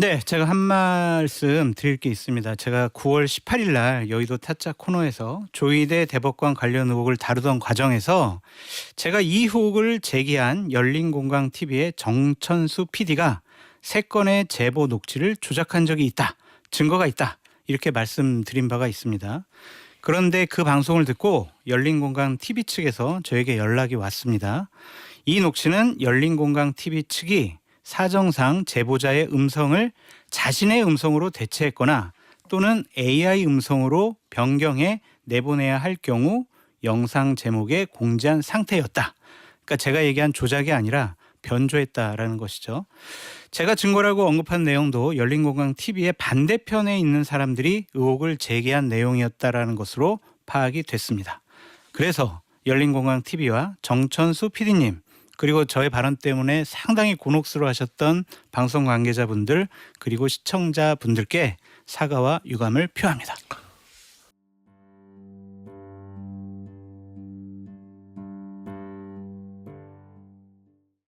네, 제가 한 말씀 드릴 게 있습니다. 제가 9월 18일 날 여의도 타짜 코너에서 조희대 대법관 관련 의혹을 다루던 과정에서 제가 이 의혹을 제기한 열린공강 TV의 정천수 PD가 세 건의 제보 녹취를 조작한 적이 있다. 증거가 있다. 이렇게 말씀드린 바가 있습니다. 그런데 그 방송을 듣고 열린공강 TV 측에서 저에게 연락이 왔습니다. 이 녹취는 열린공강 TV 측이 사정상 제보자의 음성을 자신의 음성으로 대체했거나 또는 AI 음성으로 변경해 내보내야 할 경우 영상 제목에 공지한 상태였다. 그러니까 제가 얘기한 조작이 아니라 변조했다라는 것이죠. 제가 증거라고 언급한 내용도 열린공강 TV의 반대편에 있는 사람들이 의혹을 제기한 내용이었다라는 것으로 파악이 됐습니다. 그래서 열린공강 TV와 정천수 PD님 그리고 저의 발언 때문에 상당히 곤혹스러워하셨던 방송 관계자분들 그리고 시청자분들께 사과와 유감을 표합니다.